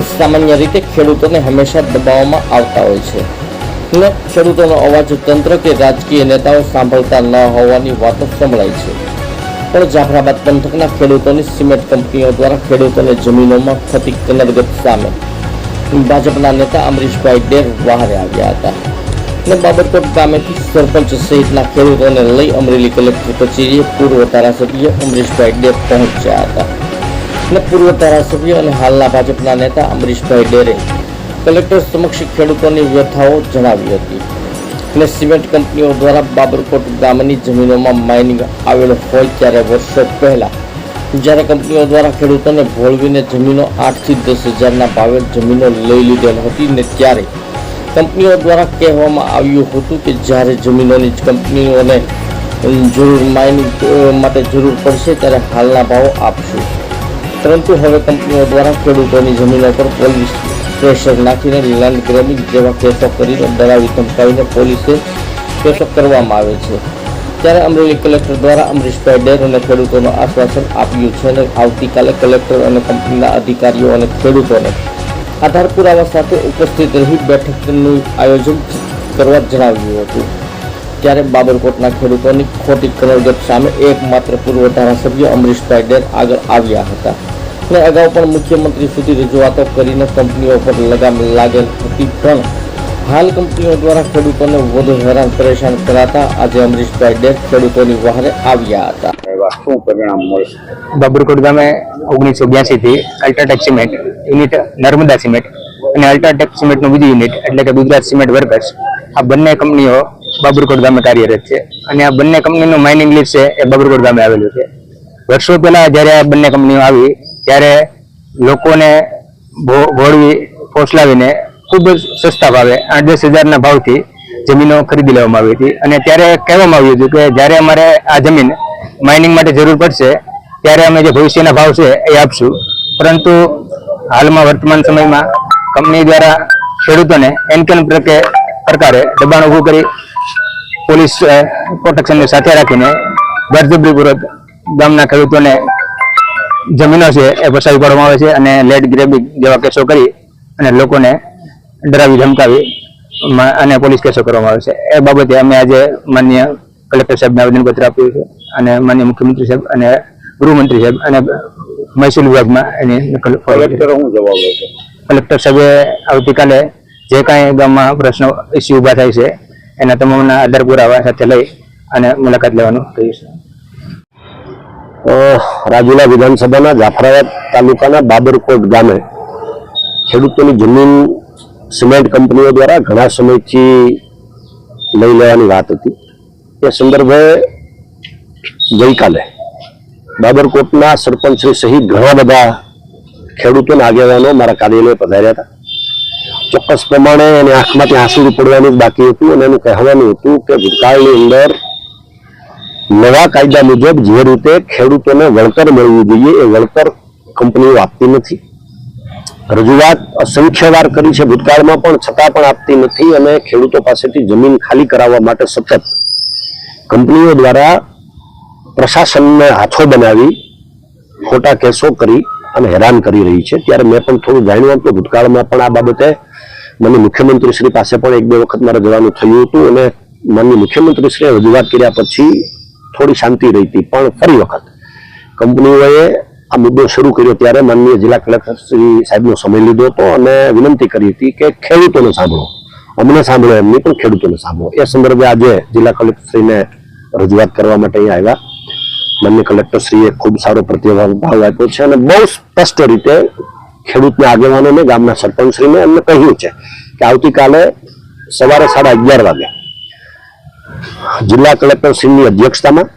સામાન્ય રીતે ખેડૂતોને હંમેશા દબાવવામાં આવતા હોય છે. ને ખેડૂતોનો અવાજ તંત્ર કે રાજકીય નેતાઓ સાંભળતા ન હોવાની વાતો સંભળાય છે. પણ જાફરાબાદ પંથકના ખેડૂતોની સિમેન્ટ કંપનીઓ દ્વારા ખેડૂતોને જમીનોમાં થતી કનરગત સામે ભાજપના નેતા અમરીશભાઈ ડેર વહારે આવ્યા હતા. અને બાબરકોટ ગામેથી સરપંચ સહિતના ખેડૂતોને લઈ અમરેલી કલેક્ટર કચેરીએ પૂર્વ ધારાસભ્ય અમરીશભાઈ ડેર પહોંચ્યા હતા. અને પૂર્વ ધારાસભ્ય અને હાલના ભાજપના નેતા અમરીશભાઈ ડેરે કલેક્ટર સમક્ષ ખેડૂતોની વ્યથાઓ જણાવી હતી. અને સિમેન્ટ કંપનીઓ દ્વારા બાબરકોટ ગામની જમીનોમાં માઇનિંગ આવેલ હોય ત્યારે વર્ષો પહેલાં જ્યારે કંપનીઓ દ્વારા ખેડૂતોને ભોળવીને જમીનો આઠથી દસ હજારના ભાવે જમીનો લઈ લીધેલ હતી ને ત્યારે કંપનીઓ દ્વારા કહેવામાં આવ્યું હતું કે જ્યારે જમીનોની કંપનીઓને જરૂર માઇનિંગ માટે જરૂર પડશે ત્યારે હાલના ભાવો આપશું. પરંતુ હવે કંપનીઓ દ્વારા ખેડૂતોની જમીનો પર પોલીસ પ્રેશર નાખીને લીલાન ગ્રેબિંગ જેવા કેસો કરીને ડરાવી ધમકાવીને પોલીસે કેસો કરવામાં આવે છે. ત્યારે અમરેલી કલેક્ટર દ્વારા અમરીશભાઈ ડેર અને ખેડૂતોનું આશ્વાસન આપ્યું છે અને આવતીકાલે કલેક્ટર અને કંપનીના અધિકારીઓ અને ખેડૂતોને આધાર પુરાવા સાથે ઉપસ્થિત રહી બેઠકનું આયોજન કરવા જણાવ્યું હતું. ત્યારે બાબરકોટના ખેડૂતોની ખોટી કરોડગત સામે એકમાત્ર પૂર્વ ધારાસભ્ય અમરીશભાઈ ડેર આગળ આવ્યા હતા. અને અગાઉ પણ મુખ્યમંત્રી સુધી રજૂઆતો કરીને કંપનીઓ પર લગામ લાગેલ હતી પણ હાલ કંપનીઓ દ્વારા ખેડૂતોને વધુ હેરાન પરેશાન કરાતા આજે અમરીશભાઈ ડેર ખેડૂતોની વહારે આવ્યા હતા. એવા શું પરિણામ મળશે બાબરકોટ ગામે ઓગણીસો બ્યાસી થી UltraTech cement unit Narmada cement અને અલ્ટ્રાટેક સિમેન્ટનું બીજું યુનિટ એટલે કે ગુજરાત સિમેન્ટ વર્કર્સ આ બંને કંપનીઓ બાબરકોટ ગામે કાર્યરત છે. અને આ બંને કંપનીનું માઇનિંગ લીઝ છે એ બાબરકોટ ગામે આવેલું છે. વર્ષો પહેલા જ્યારે આ બંને કંપનીઓ આવી ત્યારે લોકોને ભોળવી ફોસલાવીને ખૂબ જ સસ્તા ભાવે આઠ દસ હજારના ભાવથી જમીનો ખરીદી લેવામાં આવી હતી. અને ત્યારે કહેવામાં આવ્યું હતું કે જ્યારે અમારે આ જમીન માઇનિંગ માટે જરૂર પડશે, ત્યારે અમે જે ભવિષ્યના ભાવ છે એ આપશું. પરંતુ હાલમાં વર્તમાન સમયમાં કંપની દ્વારા ખેડૂતોને એનકેન પ્રકે- પ્રકારે દબાણ ઊભું કરી પોલીસ પ્રોટેક્શનને સાથે રાખીને બળજબરીપૂર્વક ગામના ખેડૂતોને જમીનો છે એ વસાવી પાડવામાં આવે છે અને લેટ ગ્રેબિંગ જેવા કેસો કરી અને લોકોને ડરાવી ધમકાવી અને પોલીસ કેસો કરવામાં આવે છે. એ બાબતે અમે આજે માન્ય કલેક્ટર સાહેબને આવેદનપત્ર આપ્યું છે અને માન્ય મુખ્યમંત્રી સાહેબ અને ગૃહમંત્રી સાહેબ અને મહેસૂલ વિભાગમાં એની. કલેક્ટર સાહેબે આવતીકાલે જે કાંઈ ગામમાં પ્રશ્નો ઇસ્યુ ઊભા થાય છે એના તમામના આધાર પુરાવા સાથે લઈ અને મુલાકાત લેવાનું કહ્યું છે. રાજુલા વિધાનસભાના જાફરાબાદ તાલુકાના બાબરકોટ ગામે ખેડૂતોની જમીન સિમેન્ટ કંપનીઓ દ્વારા ઘણા સમયથી લઈ લેવાની વાત હતી. એ સંદર્ભે ગઈકાલે બાબરકોટના સરપંચશ્રી સહિત ઘણા બધા ખેડૂતોના આગેવાનો મારા કાર્યાલય પધાર્યા હતા. ચોક્કસ પ્રમાણે એને આંખમાંથી આંસુ પડવાનું બાકી હતું અને એનું કહેવાનું હતું કે ભૂતકાળની અંદર નવા કાયદા મુજબ જે રીતે ખેડૂતોને વળતર મળવું જોઈએ, એ વળતર કંપનીઓ આપતી નથી. રજૂઆત અસંખ્ય વાર કરી છે, ભૂતકાળમાં પણ છતાં પણ આપતી નથી અને ખેડૂતો પાસેથી જમીન ખાલી કરાવવા માટે સતત કંપનીઓ દ્વારા પ્રશાસનને હાથો બનાવી ખોટા કેસો કરી અને હેરાન કરી રહી છે. ત્યારે મેં પણ થોડું જાણ્યું હતું ભૂતકાળમાં પણ આ બાબતે મને મુખ્યમંત્રી શ્રી પાસે પણ એક બે વખત મારે જવાનું થયું હતું અને માનની મુખ્યમંત્રી શ્રીએ રજૂઆત કર્યા પછી થોડી શાંતિ રહી હતી પણ ફરી વખત કંપનીઓએ આ મુદ્દો શરૂ કર્યો ત્યારે માનનીય જિલ્લા કલેક્ટર શ્રી સાહેબનો સમય લીધો હતો અને વિનંતી કરી હતી કે ખેડૂતોને સાંભળો. અમને સાંભળો, એમની પણ ખેડૂતોને સાંભળો. એ સંદર્ભે આજે જિલ્લા કલેક્ટરશ્રીને રજૂઆત કરવા માટે અહીંયા આવ્યા. માન્ય કલેક્ટરશ્રીએ ખૂબ સારો પ્રતિભાવ આપ્યો છે અને બહુ સ્પષ્ટ રીતે ખેડૂતના આગેવાનોને, ગામના સરપંચશ્રીને એમને કહ્યું છે કે આવતીકાલે સવારે સાડા અગિયાર વાગે જિલ્લા કલેક્ટરશ્રીની અધ્યક્ષતામાં,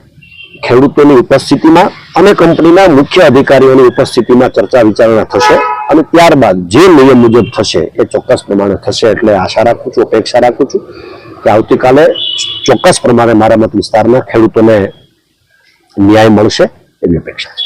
ખેડૂતોની ઉપસ્થિતિમાં અને કંપનીના મુખ્ય અધિકારીઓની ઉપસ્થિતિમાં ચર્ચા વિચારણા થશે અને ત્યારબાદ જે નિયમ મુજબ થશે એ ચોક્કસ પ્રમાણે થશે એટલે આશા રાખું છું, અપેક્ષા રાખું છું કે આવતીકાલે ચોક્કસ પ્રમાણે મારા મત વિસ્તારના ખેડૂતોને ન્યાય મળશે એવી અપેક્ષા છે.